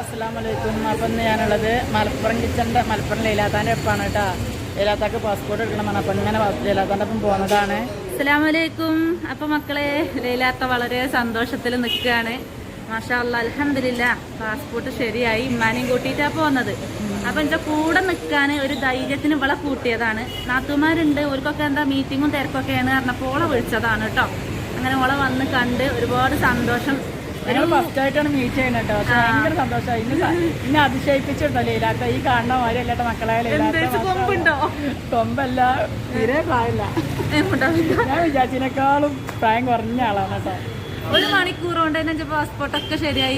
അസ്സലാമലൈക്കും. അപ്പം ഇന്ന് ഞാനുള്ളത് മലപ്പുറം കിച്ചന്റെ മലപ്പുറം ലൈലാത്താന്റെ ഒപ്പാണ് കേട്ടോ. ലൈലാത്താക്ക് പാസ്പോർട്ട് എടുക്കണം അപ്പം ഇങ്ങനെ ലൈലാത്താന്റെ ഒപ്പം പോകുന്നതാണ്. അസ്സാമലൈക്കും അപ്പം മക്കളെ ലൈലാത്ത വളരെ സന്തോഷത്തിൽ നിൽക്കുകയാണ്. മാഷാ അലഹമില്ല പാസ്പോർട്ട് ശരിയായി ഇമ്മാനെയും കൂട്ടിയിട്ടാണ് പോകുന്നത്. അപ്പം എന്റെ കൂടെ നിൽക്കാൻ ഒരു ധൈര്യത്തിന് ഇവളെ കൂട്ടിയതാണ്. നാത്തുമാരുണ്ട് ഓർക്കൊക്കെ എന്താ മീറ്റിങ്ങും തിരക്കൊക്കെയാണ് പറഞ്ഞപ്പോൾ ഓളെ വിളിച്ചതാണ് കേട്ടോ. അങ്ങനെ ഓളെ വന്ന് കണ്ട് ഒരുപാട് സന്തോഷം ഞങ്ങൾ ഫസ്റ്റ് ആയിട്ടാണ് മീറ്റ് ചെയ്യുന്നത് കേട്ടോ പക്ഷെ ഭയങ്കര സന്തോഷമായി. ഇന്ന് ഇന്നെ അതിശയിപ്പിച്ചിട്ടോ ലീലാത്ത ഈ കാണുന്ന മാതിരി അല്ലാത്ത മക്കളായ ലീലാത്ത? കൊമ്പല്ല. തീരെ പ്രായമില്ല ഞാൻ വിചാരിച്ചതിനേക്കാളും പ്രായം കുറഞ്ഞ ആളാണ് കേട്ടോ ഒരു മണിക്കൂർ കൊണ്ട് തന്നെ എന്റെ പാസ്പോർട്ടൊക്കെ ശരിയായി.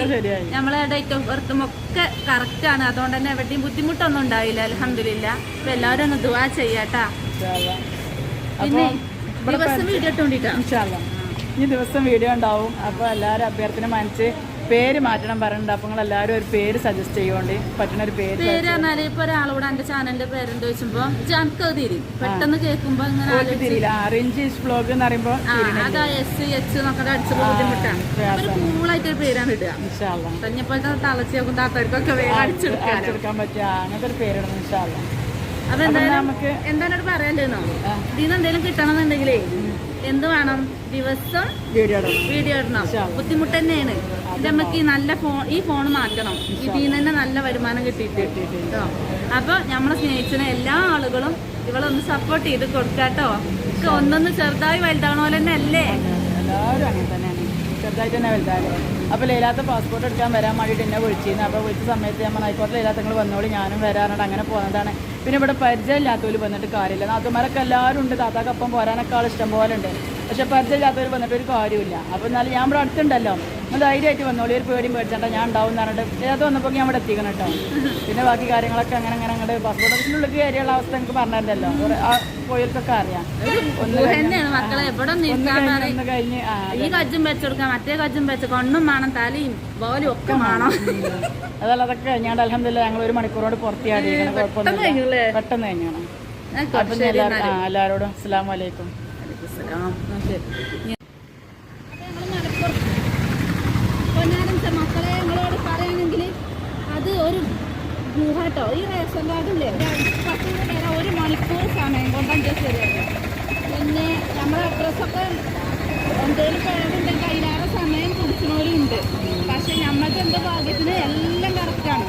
നമ്മളെ ഡേറ്റ് ഓഫ് ബർത്തും ഒക്കെ കറക്റ്റ് ആണ്. അതുകൊണ്ട് തന്നെ എവിടെയും ബുദ്ധിമുട്ടൊന്നും ഉണ്ടാവില്ല. അലഹമില്ല അപ്പൊ എല്ലാവരും ഒന്ന് ദുവാ ചെയ്യാട്ടാ. പിന്നെ ദിവസം വീഡിയോ ഇട്ടോണ്ടിട്ടാ. ഈ ദിവസം വീഡിയോ ഉണ്ടാവും. അപ്പോൾ എല്ലാവരും അഭ്യർത്ഥന മനസ്സ് പേര് മാറ്റണം പറയുന്നുണ്ട് അപ്പോൾ നിങ്ങൾ എല്ലാവരും ഒരു പേര് സജസ്റ്റ് ചെയ്യുകൊണ്ട് പറ്റുന്ന ഒരു പേര് പേര് പറഞ്ഞാൽ ഇപ്പൊ ഒരാളോട് എന്റെ ചാനലിന്റെ പേരെന്ത് ചോദിച്ചപ്പോൾ ജനക്ക് തിരി. പെട്ടെന്ന് കേൾക്കുമ്പോൾ തിരിയില്ല. വ്ലോഗ് എന്ന് പറയുമ്പോൾ അതാ എസ് എച്ച് എന്നൊക്കെ അടിച്ചപ്പോ ബുദ്ധിമുട്ടാണ്. കൂളായിട്ട് ഒരു പേരാണ് ഇടുക. തന്നെപ്പോഴത്തെ തളച്ചിയാക്കും താത്താർക്കൊക്കെ അടിച്ചെടുക്കാലോ അടിച്ചെടുക്കാൻ പറ്റുക. അങ്ങനത്തെ ഒരു പേരിടണം ഇൻഷാല്ലാ. അപ്പൊ എന്തായാലും നമുക്ക് എന്താണ് പറയാണ്ടെന്നോ ഇതിന് എന്തെങ്കിലും കിട്ടണമെന്നുണ്ടെങ്കിലേ എന്ത് വേണം? ദിവസം വീഡിയോ ഇടണം. ബുദ്ധിമുട്ട് തന്നെയാണ്. ഇത് നമുക്ക് ഈ നല്ല ഫോൺ ഈ ഫോൺ മാറ്റണം. ഇതിൽ നിന്ന് തന്നെ നല്ല വരുമാനം കിട്ടിയിട്ട്. കേട്ടോ അപ്പൊ നമ്മളെ സ്നേഹിച്ചിന് എല്ലാ ആളുകളും ഇവളൊന്ന് സപ്പോർട്ട് ചെയ്ത് കൊടുക്കാട്ടോ. ഒക്കെ ഒന്നൊന്ന് ചെറുതായി വലുതാവണ പോലെ തന്നെ അല്ലേ തന്നെയാണ്. തന്നെ വലുതാൽ അപ്പോൾ ലൈലാത്ത പാസ്പോർട്ട് എടുക്കാൻ വരാൻ വേണ്ടിയിട്ട് എന്നെ വിളിച്ചിരുന്നു. അപ്പോൾ വിളിച്ച സമയത്ത് ഞാൻ ആയിക്കോട്ടെ ലൈലാത്ത നിങ്ങൾ വന്നോളി. ഞാനും വരാറുണ്ട് അങ്ങനെ പോകുന്നതാണ് പിന്നെ ഇവിടെ പരിചയമില്ലാത്തവർ വന്നിട്ട് കാര്യമില്ല. നാത്തുമാരൊക്കെ എല്ലാവരും ഉണ്ട്. താത്താക്കൊപ്പം പോരാനൊക്കെ ആൾ ഇഷ്ടം പോലെ ഉണ്ട്. പക്ഷേ പരിചയമില്ലാത്തവർ വന്നിട്ട് ഒരു കാര്യമില്ല അപ്പോൾ എന്നാലും ഞാൻ ഇവിടെ അടുത്തുണ്ടല്ലോ. നിങ്ങൾ ധൈര്യമായിട്ട് വന്നോളൂ ഒരു പേടിയും പേടിച്ചണ്ട ഞാൻ ഉണ്ടാവും എന്ന് പറഞ്ഞിട്ട് ഏതാ വന്നപ്പോൾ ഞാൻ അവിടെ എത്തിക്കണം കേട്ടോ. പിന്നെ ബാക്കി കാര്യങ്ങളൊക്കെ അങ്ങനെ അങ്ങനെ അങ്ങോട്ട് പാസ്പോർട്ട് ഓഫീസിനുള്ളിൽ കയറിയുള്ള അവസ്ഥ എനിക്ക് പറഞ്ഞിട്ടല്ലോ പോയവർക്കൊക്കെ അറിയാം. ഒന്ന് കഴിഞ്ഞ് ഈ കജ്ജും വെച്ചെടുക്കാം മറ്റേ കജ്ജും വെച്ച് കണ്ണും വേണം. തലയും ബോലും ഒക്കെ വേണം. അതല്ല അതൊക്കെ കഴിഞ്ഞാണ്ട് അലഹമില്ല ഞങ്ങൾ ഒരു മണിക്കൂറോട് പുറത്തിയാടി കുഴപ്പമൊന്നുമില്ല. പെട്ടെന്ന് കഴിഞ്ഞാണ്. അപ്പം എല്ലാവരോടും അസ്സാം വലൈക്കും അസ്സലാം. ആ, ശരി. പൊന്നാരം ചെ- മക്കളെ നിങ്ങളോട് പറയുകയാണെങ്കിൽ അത് ഒരു ഗുഹാട്ടോ ഈ റേഷൻ കാർഡില്ലേ പത്ത് നേരം ഒരു മണിക്കൂർ സമയം കൊണ്ടാണ് ശരിയാക്കുക പിന്നെ നമ്മളെ അഡ്രസ്സൊക്കെ എന്തെങ്കിലും പേരുണ്ടെങ്കിൽ അതിലേറെ സമയം കുടിക്കുന്നവരും ഉണ്ട് പക്ഷെ നമ്മൾക്ക് എന്തോ ഭാഗ്യത്തിന് എല്ലാം കറക്റ്റാണ്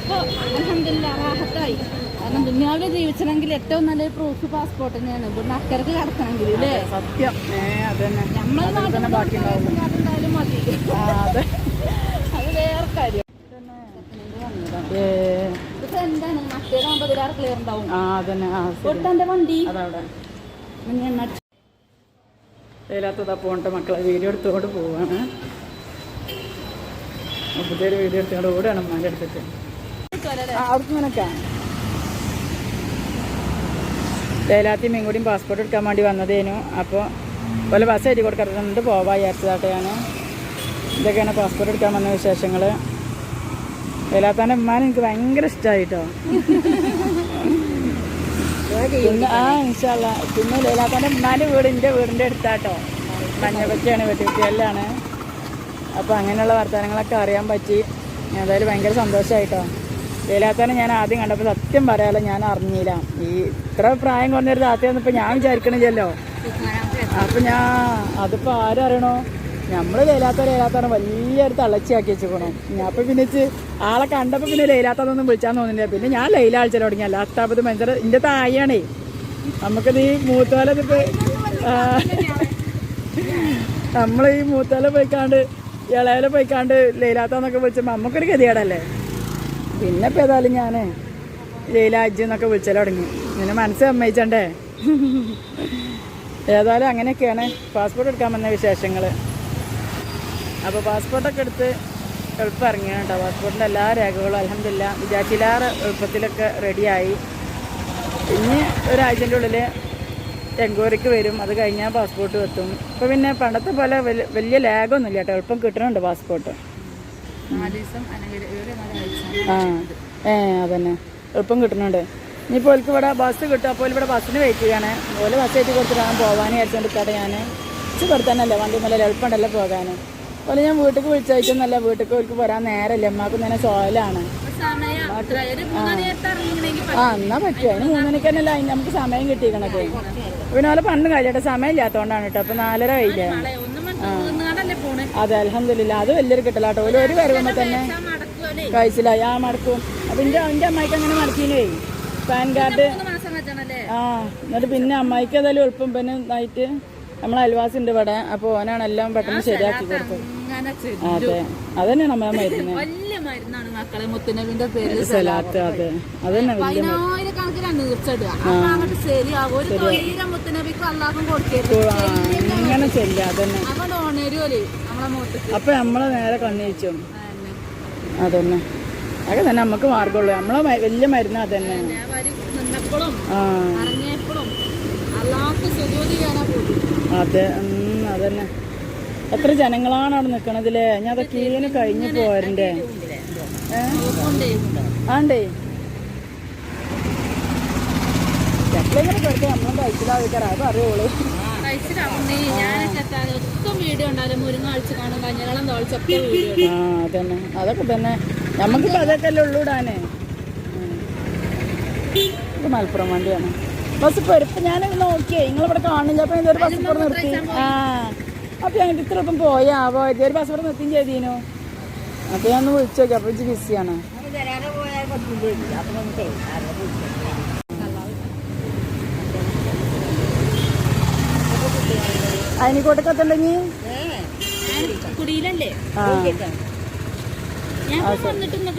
ഇപ്പോൾ അലഹമില്ല റാഹത്തായി. കാരണം ദുനിയാവിൽ ജീവിച്ചണമെങ്കിൽ ഏറ്റവും നല്ല പ്രൂഫ് പാസ്പോർട്ട് തന്നെയാണ്. ഇവിടുന്ന് അക്കരക്ക് കടത്തണമെങ്കിൽ അല്ലേ സത്യം. നമ്മൾ നാട്ടിൽ എന്തായാലും മതി ആ അതെ അത് വേറെ കാര്യം ഏ, ഇതിപ്പോ എന്താണ് ഇതിലേറെ ക്ലിയർ ഉണ്ടാവും ആ അതന്നെ. ആ ശരി. കൊടുത്തന്റെ വണ്ടി. അതവിടെ ഇല്ലാത്തതാ പോകണ്ട മക്കളെ. വീഡിയോ എടുത്തുകൊണ്ട് പോവാണ്. പുതിയൊരു വീഡിയോ എടുത്തുകൊണ്ട് ഓടുകയാണ് അമ്മാന്റെ അടുത്തേക്ക്. നിനക്കാ ലേലാത്തി മീൻകൂടിയും പാസ്പോർട്ട് എടുക്കാൻ വേണ്ടി വന്നതേനു. അപ്പോൾ പോലെ ബസ് എഴുതി കൊടുക്കാറുണ്ട്. പോവാ വിചാരിച്ചതാട്ടെ ഞാൻ ഇതൊക്കെയാണ് പാസ്പോർട്ട് എടുക്കാൻ വന്ന വിശേഷങ്ങൾ ലേലാത്താന്റെ ഉമ്മാനെ എനിക്ക് ഭയങ്കര ഇഷ്ടമായിട്ടോ ആ ഇൻഷാല്ല പിന്നെ ലൈലാക്കാന്റെ ഉമ്മാന്റെ വീട് എന്റെ വീടിന്റെ അടുത്താട്ടോ. മഞ്ഞപ്പച്ചയാണ് വെട്ടിക്കുട്ടിയല്ലാണ് അപ്പോൾ അങ്ങനെയുള്ള വർത്തമാനങ്ങളൊക്കെ അറിയാൻ പറ്റി. എന്തായാലും ഭയങ്കര സന്തോഷമായിട്ടോ ലൈലാക്കാനെ ഞാൻ ആദ്യം കണ്ടപ്പോൾ സത്യം പറയാലോ ഞാൻ അറിഞ്ഞില്ല. ഈ ഇത്ര പ്രായം കുറഞ്ഞൊരു താത്തയൊന്നും ഇപ്പം ഞാൻ വിചാരിക്കണില്ലല്ലോ. അപ്പം ഞാൻ അതിപ്പോൾ ആരും അറിയണോ നമ്മൾ ലേലാത്ത ലേലാത്താണ് വലിയൊരു ആക്കി വെച്ചോണം ഞാൻ അപ്പം പിന്നെ ആളെ കണ്ടപ്പോൾ പിന്നെ ലേലാത്തതൊന്നും വിളിച്ചാൽ തോന്നുന്നില്ല പിന്നെ ഞാൻ ലൈല അടിച്ചാൽ തുടങ്ങി. ലാസ്റ്റാപ്പത് മെഞ്ചർ എന്റെ തായാണേ നമുക്ക് ഈ മൂത്തോലതിപ്പോൾ നമ്മൾ ഈ മൂത്തോല പോയിക്കാണ്ട് ഇളയില പോയിക്കാണ്ട് ലൈലാത്താന്നൊക്കെ വിളിച്ചപ്പോൾ നമുക്കൊരു ഗതികേടല്ലേ? പിന്നെ ഇപ്പം ഏതായാലും ഞാൻ ലീല അജ്ജ് എന്നൊക്കെ വിളിച്ചാൽ തുടങ്ങി. ഇങ്ങനെ മനസ്സ് അമ്മയിച്ചണ്ടേ ഏതായാലും അങ്ങനെയൊക്കെയാണ്. പാസ്പോർട്ട് എടുക്കാൻ വന്ന വിശേഷങ്ങൾ അപ്പോൾ പാസ്പോർട്ടൊക്കെ എടുത്ത് എളുപ്പം ഇറങ്ങിയാണ് കേട്ടോ പാസ്പോർട്ടിന്റെ എല്ലാ രേഖകളും അലഹമില്ല വിചാരിച്ചില്ലാറ് എളുപ്പത്തിലൊക്കെ റെഡിയായി. ഇനി ഒരാഴ്ചന്റെ ഉള്ളിൽ എൻക്വയറിക്ക് വരും. അത് കഴിഞ്ഞാൽ പാസ്പോർട്ട് എത്തും. ഇപ്പോൾ പിന്നെ പണ്ടത്തെ പോലെ വലിയ ലാഗൊന്നും ലാഗൊന്നുമില്ല കേട്ടോ എളുപ്പം കിട്ടണുണ്ട് പാസ്പോർട്ട്. ആ ഏ അതന്നെ. എളുപ്പം കിട്ടണുണ്ട്. ഇനിയിപ്പോൾ ഓൽക്ക് ഇവിടെ ബസ് കിട്ടും. അപ്പോൾ ഇവിടെ ബസ്സിന് വെയിറ്റ് ചെയ്യാണ്. ഓൽ ബസ് കയറ്റി കൊടുത്തിട്ടാണ് പോകാൻ വിചാരിച്ചുകൊണ്ടിരിക്കട്ടെ ഞാൻ ഇച്ച് കൊടുത്താനല്ലേ വണ്ടി മേലെ എളുപ്പമുണ്ടല്ലോ പോകാൻ അതുപോലെ ഞാൻ വീട്ടിൽ വിളിച്ചയച്ചൊന്നല്ല വീട്ടിൽ അവർക്ക് വരാൻ നേരല്ല. അമ്മയ്ക്ക് ഇങ്ങനെ സോലാണ്. ആ എന്നാ പറ്റുമോ അതിന് മൂന്ന് മണിക്ക് തന്നെയല്ല അതിന് നമുക്ക് സമയം കിട്ടിയിരിക്കണത്. പിന്നെ പോലെ പണ്ട് കഴിയട്ടെ. സമയം ഇല്ലാത്തതുകൊണ്ടാണ് കേട്ടോ അപ്പൊ നാലര പോണ്? അതെ അലഹമില്ല അത് വലിയൊരു കിട്ടലാട്ടോ. ഒരു ഒരു വരുമ്പോ തന്നെ കഴിച്ചില്ല ആ മടക്കും. അപ്പൊ എന്റെ എന്റെ അമ്മായിക്ക് അങ്ങനെ മടക്കിനേ പാൻ കാർഡ്. ആ എന്നിട്ട് പിന്നെ അമ്മായിക്ക് ഏതായാലും എളുപ്പം പിന്നെ ഇതായിട്ട് നമ്മളെ അയൽവാസിന്റെ ഇവിടെ അപ്പൊ ഓനാണ് എല്ലാം പെട്ടെന്ന് ശരിയാക്കി കൊടുത്തത്. അതെ. അതന്നെ നമ്മളെ മരുന്ന്. വലിയ മരുന്നാണ് മക്കളെ മുത്തുനബിന്റെ പേര് സലാത്ത് അതെ. അതന്നെ നീർച്ചിടുക അങ്ങോട്ട് ഒരു തൊഴിലും മുത്തുനബിക്ക് അള്ളാഹും കൊടുക്കരുത്. ആ, ഇങ്ങനെ ചെല്ല അതന്നെ. നമ്മളെ മുഖത്ത് അപ്പൊ നമ്മളെ നേരെ കണ്ണീച്ചും? അതന്നെ. അതൊക്കെ തന്നെ നമുക്ക് മാർഗമുള്ളൂ. നമ്മളെ വലിയ മരുന്ന് അതന്നെ. ആ സുജൂതി അതെ അതന്നെ. എത്ര ജനങ്ങളാണ് അവിടെ നിക്കണതില്ലേ ഞാൻ അതൊക്കെ ഇങ്ങനെ കഴിഞ്ഞു പോരണ്ടേ? ആണ്ടേ? അതൊക്കെ തന്നെ. നമുക്കിപ്പോ അതൊക്കെ അല്ലേ ഉള്ളൂ ഇടാനേ. ഉം. ഇത് മലപ്പുറം വണ്ടിയാണ്. ബസ് ഇപ്പൊ ഇപ്പൊ ഞാൻ നോക്കിയേ നിങ്ങളിവിടെ കാണില്ല അപ്പൊ ഇതൊരു ബസ് ഇവിടെ നിർത്തി. ആ. അപ്പൊ ഞങ്ങൾ ഇത്ര ഇപ്പം പോയാവോ ഇതൊരു ബസ് ഇവിടെ നിർത്തിയും ചെയ്തീനു. അപ്പൊ ഞാൻ ഒന്ന് വിളിച്ചു നോക്കി അപ്പൊ ഇജ്ജ് ബിസിയാണ്. അതിനിക്കോട്ടൊക്കെ എത്തണ്ടെങ്കിൽ കുടിയിലല്ലേ? ഞാൻ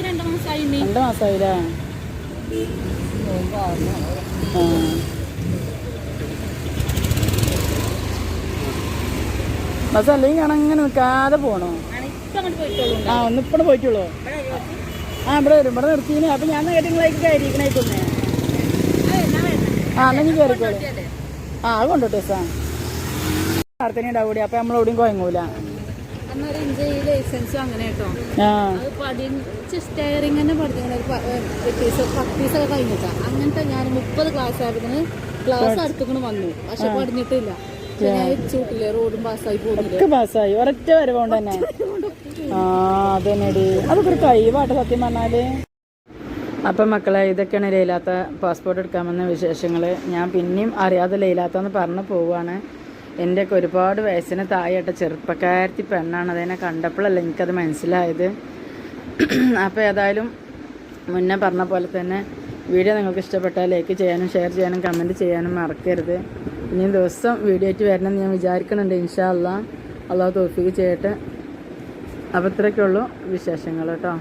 രണ്ടു മാസമായില്ലേ ബസ് അല്ലെങ്കിൽ അങ്ങനെ നിൽക്കാതെ പോണോ? ആ ഒന്നിപ്പോഴും പോയിട്ടുള്ളൂ. ആ ഇവിടെ വരും. ഇവിടെ നിർത്തിനെ അപ്പൊ ഞാൻ നിങ്ങളേക്ക് കയറിയിരിക്കണേക്കുന്നേ ആ എന്നാ നീ കയറിക്കോളൂ. ആ അത് കൊണ്ടോട്ടെ സാ പ്രാർത്ഥന ഉണ്ടാവൂടി അപ്പൊ നമ്മളോടും കുഴങ്ങൂല അങ്ങനെ കേട്ടോ. സ്റ്റെയറിംഗ് തന്നെ കഴിഞ്ഞിട്ടാ. അങ്ങനത്തെ ഞാൻ മുപ്പത് ക്ലാസ് ആയപ്പോഴത്തേന് ക്ലാസ് അടുത്തേക്കണ് വന്നു. പക്ഷെ പഠിഞ്ഞിട്ടില്ല ചൂട്ടില്ലേ റോഡും പാസ്സായി പോകുന്നില്ല ഒക്കെ പാസ്സായി ഒരൊറ്റ വരവുകൊണ്ട് തന്നെ. ആ അതന്നെടി. അതൊക്കെ ഒരു കഴിവാട്ടെ സത്യം പറഞ്ഞാൽ. അപ്പം മക്കളെ ഇതൊക്കെയാണ് ലൈലാത്ത പാസ്പോർട്ട് എടുക്കാമെന്ന വിശേഷങ്ങൾ ഞാൻ പിന്നെയും അറിയാതെ ലൈലാത്തെന്ന് പറഞ്ഞു പോവുകയാണ് എന്റെയൊക്കെ ഒരുപാട് വയസ്സിന് താഴെയായിട്ട് ചെറുപ്പക്കാരത്തി പെണ്ണാണ്. അതിനെ കണ്ടപ്പോഴല്ല എനിക്കത് മനസ്സിലായത്. അപ്പോൾ ഏതായാലും മുന്നേ പറഞ്ഞ പോലെ തന്നെ വീഡിയോ നിങ്ങൾക്ക് ഇഷ്ടപ്പെട്ടാൽ ലൈക്ക് ചെയ്യാനും ഷെയർ ചെയ്യാനും കമന്റ് ചെയ്യാനും മറക്കരുത്. ഇനി ദിവസം വീഡിയോ ആയിട്ട് വരണമെന്ന് ഞാൻ വിചാരിക്കുന്നുണ്ട് ഇൻഷാ അള്ളാഹ് തോഫിക്ക് ചെയ്യട്ടെ. അപ്പോൾ ഇത്രയൊക്കെയുള്ളൂ വിശേഷങ്ങൾ കേട്ടോ.